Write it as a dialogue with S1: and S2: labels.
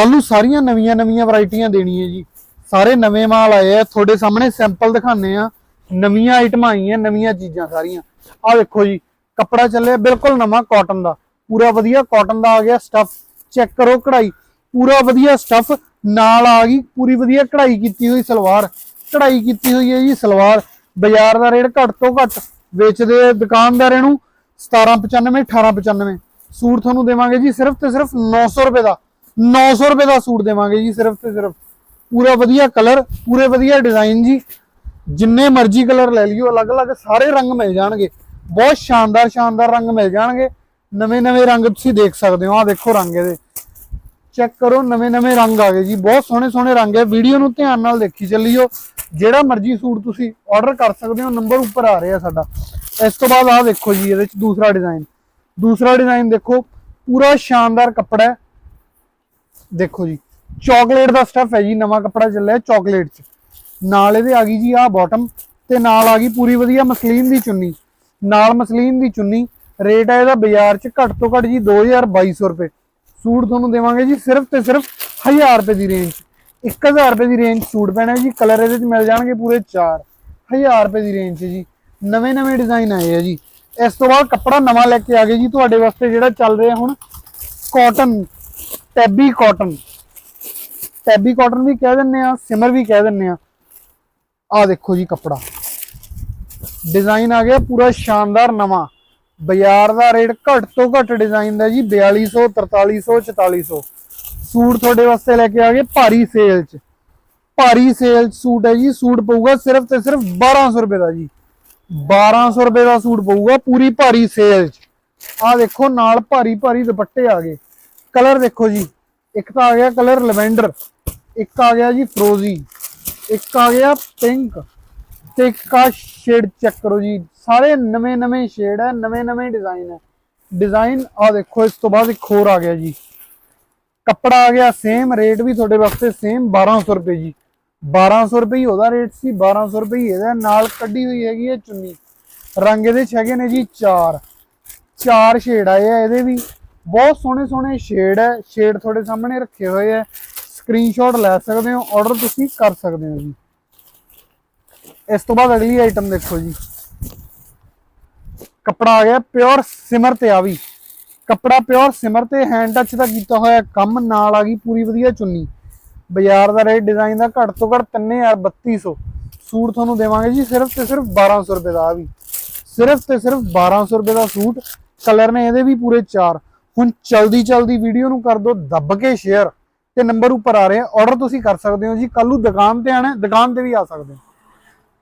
S1: ਕੱਲ ਸਾਰੀਆਂ ਨਵੀਆਂ ਨਵੀਆਂ ਵੈਰਾਈਟੀਆਂ ਹੈ ਜੀ। ਸਾਰੇ ਨਵੇਂ ਮਾਲ ਆਏ ਆ, ਤੁਹਾਡੇ ਸਾਹਮਣੇ ਸੈਂਪਲ ਦਿਖਾਣੇ ਆ। ਨਵੀਆਂ ਆਈਟਮਾਂ ਆਈਆਂ, ਨਵੀਆਂ ਚੀਜ਼ਾਂ ਸਾਰੀਆਂ। ਆ ਵੇਖੋ ਜੀ, ਕੱਪੜਾ ਚੱਲਿਆ ਬਿਲਕੁਲ ਨਵਾਂ ਕਾਟਨ ਦਾ। ਪੂਰਾ ਵਧੀਆ ਕਾਟਨ ਦਾ ਆ ਗਿਆ ਸਟਫ ਚੈੱਕ ਕਰੋ ਕਢਾਈ। ਪੂਰਾ ਵਧੀਆ ਸਟਫ ਨਾਲ ਆ ਗਈ, ਪੂਰੀ ਵਧੀਆ ਕਢਾਈ ਕੀਤੀ ਹੋਈ ਸਲਵਾਰ। ਕਢਾਈ ਕੀਤੀ ਹੋਈ ਹੈ ਜੀ ਸਲਵਾਰ। ਬਾਜ਼ਾਰ ਦਾ ਰੇਟ ਘੱਟ ਤੋਂ ਘੱਟ ਵੇਚਦੇ ਆ ਦੁਕਾਨਦਾਰ ਇਹਨੂੰ 1795 1895 ਸੂਟ ਤੁਹਾਨੂੰ ਦੇਵਾਂਗੇ ਜੀ ਸਿਰਫ ਤੇ ਸਿਰਫ 900 ਰੁਪਏ ਦਾ। 900 ਰੁਪਏ ਦਾ ਸੂਟ ਦੇਵਾਂਗੇ ਜੀ, ਸਿਰਫ ਤੇ ਸਿਰਫ। ਪੂਰਾ ਵਧੀਆ ਕਲਰ, ਪੂਰੇ ਵਧੀਆ ਡਿਜ਼ਾਈਨ ਜੀ। ਜਿੰਨੇ ਮਰਜ਼ੀ ਕਲਰ ਲੈ ਲਿਓ, ਅਲੱਗ-ਅਲੱਗ ਸਾਰੇ ਰੰਗ ਮਿਲ ਜਾਣਗੇ। ਬਹੁਤ ਸ਼ਾਨਦਾਰ ਸ਼ਾਨਦਾਰ ਰੰਗ ਮਿਲ ਜਾਣਗੇ। ਨਵੇਂ-ਨਵੇਂ ਰੰਗ ਤੁਸੀਂ ਦੇਖ ਸਕਦੇ ਹੋ ਆ ਦੇਖੋ ਰੰਗ ਇਹਦੇ। ਚੈੱਕ ਕਰੋ ਨਵੇਂ-ਨਵੇਂ ਰੰਗ ਆ ਗਏ ਜੀ। ਬਹੁਤ ਸੋਹਣੇ-ਸੋਹਣੇ ਰੰਗ ਹੈ ਵੀਡੀਓ ਨੂੰ ਧਿਆਨ ਨਾਲ ਦੇਖੀ ਚੱਲਿਓ। ਜਿਹੜਾ ਮਰਜ਼ੀ ਸੂਟ ਤੁਸੀਂ ਆਰਡਰ ਕਰ ਸਕਦੇ ਹੋ ਨੰਬਰ ਉੱਪਰ ਆ ਰਿਹਾ ਸਾਡਾ। ਇਸ ਤੋਂ ਬਾਅਦ ਆ ਦੇਖੋ ਜੀ, ਇਹਦੇ ਵਿੱਚ ਦੂਸਰਾ ਡਿਜ਼ਾਈਨ ਦੂਸਰਾ ਡਿਜ਼ਾਈਨ ਦੇਖੋ, ਪੂਰਾ ਸ਼ਾਨਦਾਰ ਕੱਪੜਾ ਹੈ। ਦੇਖੋ ਜੀ ਚਾਕਲੇਟ ਦਾ ਸਟਫ ਹੈ ਜੀ, ਨਵਾਂ ਕੱਪੜਾ ਚੱਲਿਆ ਚਾਕਲੇਟ ਚ। ਨਾਲ ਇਹਦੇ ਆ ਗਈ ਜੀ ਆਹ ਬਾਟਮ ਤੇ ਨਾਲ ਆ ਗਈ ਪੂਰੀ ਵਧੀਆ ਮਸਲੀਨ ਦੀ ਚੁੰਨੀ। ਨਾਲ ਮਸਲੀਨ ਦੀ ਚੁੰਨੀ ਰੇਟ ਹੈ ਇਹਦਾ ਬਾਜ਼ਾਰ ਚ ਘੱਟ ਤੋਂ ਘੱਟ ਜੀ 2200 ਰੁਪਏ। ਸੂਟ ਤੁਹਾਨੂੰ ਦੇਵਾਂਗੇ ਜੀ ਸਿਰਫ ਤੇ ਸਿਰਫ 1000 ਰੁਪਏ ਦੀ ਰੇਂਜ 1000 ਰੁਪਏ ਦੀ ਰੇਂਜ ਸੂਟ ਪੈਣਾ ਜੀ ਕਲਰ ਇਹਦੇ ਚ ਮਿਲ ਜਾਣਗੇ ਪੂਰੇ 4 1000 ਰੁਪਏ ਦੀ ਰੇਂਜ 'ਚ ਜੀ। ਨਵੇਂ ਨਵੇਂ ਡਿਜ਼ਾਈਨ ਆਏ ਆ ਜੀ। ਇਸ ਤੋਂ ਬਾਅਦ ਕੱਪੜਾ ਨਵਾਂ ਲੈ ਕੇ ਆ ਗਏ ਜੀ ਤੁਹਾਡੇ ਵਾਸਤੇ ਜਿਹੜਾ ਚੱਲ ਰਿਹਾ ਹੁਣ cotton tabby cotton. Tabby cotton ਵੀ ਕਹਿ ਦਿੰਨੇ ਆ, ਸਿਮਰ ਵੀ ਕਹਿ ਦਿੰਨੇ ਆ। ਆ ਦੇਖੋ ਜੀ ਕੱਪੜਾ। ਡਿਜ਼ਾਈਨ ਆ ਗਿਆ ਪੂਰਾ ਸ਼ਾਨਦਾਰ ਨਵਾਂ। ਬਾਜ਼ਾਰ ਦਾ ਰੇਟ ਘੱਟ ਤੋਂ ਘੱਟ ਡਿਜ਼ਾਈਨ ਦਾ ਜੀ 4200 4300 4400 ਸੂਟ ਤੁਹਾਡੇ ਵਾਸਤੇ ਲੈ ਕੇ ਆ ਗਏ ਭਾਰੀ ਸੇਲ 'ਚ। ਭਾਰੀ ਸੇਲ 'ਚ ਸੂਟ ਹੈ ਜੀ, ਸੂਟ ਪਊਗਾ ਸਿਰਫ ਤੇ ਸਿਰਫ 1200 ਰੁਪਏ ਦਾ ਜੀ। 1200 ਰੁਪਏ ਦਾ ਸੂਟ ਪਊਗਾ ਪੂਰੀ ਭਾਰੀ ਸੇਲ 'ਚ। ਆ ਦੇਖੋ ਨਾਲ ਭਾਰੀ ਭਾਰੀ ਦੁਪੱਟੇ ਆ ਗਏ। ਕਲਰ ਦੇਖੋ ਜੀ। ਇੱਕ ਤਾਂ ਆ ਗਿਆ ਕਲਰ ਲਵੈਂਡਰ, ਇੱਕ ਆ ਗਿਆ ਜੀ ਫਰੋਜ਼ੀ, ਇੱਕ ਆ ਗਿਆ ਪਿੰਕ ਤੇ ਇੱਕ ਆ ਸ਼ੇਡ ਚੈੱਕ ਕਰੋ ਜੀ। ਸਾਰੇ ਨਵੇਂ ਨਵੇਂ ਸ਼ੇਡ ਹੈ, ਨਵੇਂ ਨਵੇਂ ਡਿਜ਼ਾਈਨ ਹੈ। ਡਿਜ਼ਾਈਨ ਆ ਦੇਖੋ, ਇਸ ਤੋਂ ਬਾਅਦ ਇੱਕ ਹੋਰ ਆ ਗਿਆ ਜੀ। ਕੱਪੜਾ ਆ ਗਿਆ ਸੇਮ ਰੇਟ ਵੀ ਤੁਹਾਡੇ ਵਾਸਤੇ ਸੇਮ 1200 ਰੁਪਏ ਜੀ। 1200 ਰੁਪਏ ਹੀ ਉਹਦਾ ਰੇਟ ਸੀ 1200 ਰੁਪਏ ਹੀ ਇਹਦਾ, ਨਾਲ ਕੱਢੀ ਹੋਈ ਹੈਗੀ ਹੈ ਚੁੰਨੀ। ਰੰਗ ਇਹਦੇ ਚ ਹੈਗੇ ਨੇ ਜੀ ਚਾਰ। ਚਾਰ ਸ਼ੇਡ ਆਏ ਆ ਇਹਦੇ ਵੀ। ਬਹੁਤ ਸੋਹਣੇ ਸੋਹਣੇ ਸ਼ੇਡ ਹੈ ਸ਼ੇਡ ਤੁਹਾਡੇ ਸਾਹਮਣੇ ਰੱਖੇ ਹੋਏ ਹੈ। ਸਕਰੀਨਸ਼ਾਟ ਲੈ ਸਕਦੇ ਹੋ ਆਰਡਰ ਤੁਸੀਂ ਕਰ ਸਕਦੇ ਹੋ ਜੀ। ਇਸ ਤੋਂ ਬਾਅਦ ਅਗਲੀ ਆਈਟਮ ਦੇਖੋ ਜੀ। ਕੱਪੜਾ ਆ ਗਿਆ ਪਿਓਰ ਸਿਮਰ ਤੇ ਆ ਵੀ। ਕੱਪੜਾ ਪਿਓਰ ਸਿਮਰ ਤੇ ਹੈਂਡ ਟੱਚ ਦਾ ਕੀਤਾ ਹੋਇਆ ਕੰਮ, ਨਾਲ ਆ ਗਈ ਪੂਰੀ ਵਧੀਆ ਚੁੰਨੀ। ਬਾਜ਼ਾਰ ਦਾ ਰੇਟ ਡਿਜ਼ਾਈਨ ਦਾ ਘੱਟ ਤੋਂ ਘੱਟ 3200 ਸੂਟ ਤੁਹਾਨੂੰ ਦੇਵਾਂਗੇ ਜੀ ਸਿਰਫ ਤੇ ਸਿਰਫ 1200 ਰੁਪਏ ਦਾ ਆ ਵੀ। ਸਿਰਫ ਤੇ ਸਿਰਫ 1200 ਰੁਪਏ ਦਾ ਸੂਟ। ਕਲਰ ਨੇ ਇਹਦੇ ਵੀ ਪੂਰੇ 4 ਹੁਣ ਚਲਦੀ ਚਲਦੀ ਵੀਡੀਓ ਨੂੰ ਕਰ ਦਿਓ ਦੱਬ ਕੇ ਸ਼ੇਅਰ ਤੇ ਨੰਬਰ ਉੱਪਰ ਆ ਰਿਹਾ ਆਰਡਰ ਤੁਸੀਂ ਕਰ ਸਕਦੇ ਹੋ ਜੀ ਕੱਲ ਨੂੰ ਦੁਕਾਨ ਤੇ ਆਣਾ ਦੁਕਾਨ ਤੇ ਵੀ ਆ ਸਕਦੇ ਹੋ।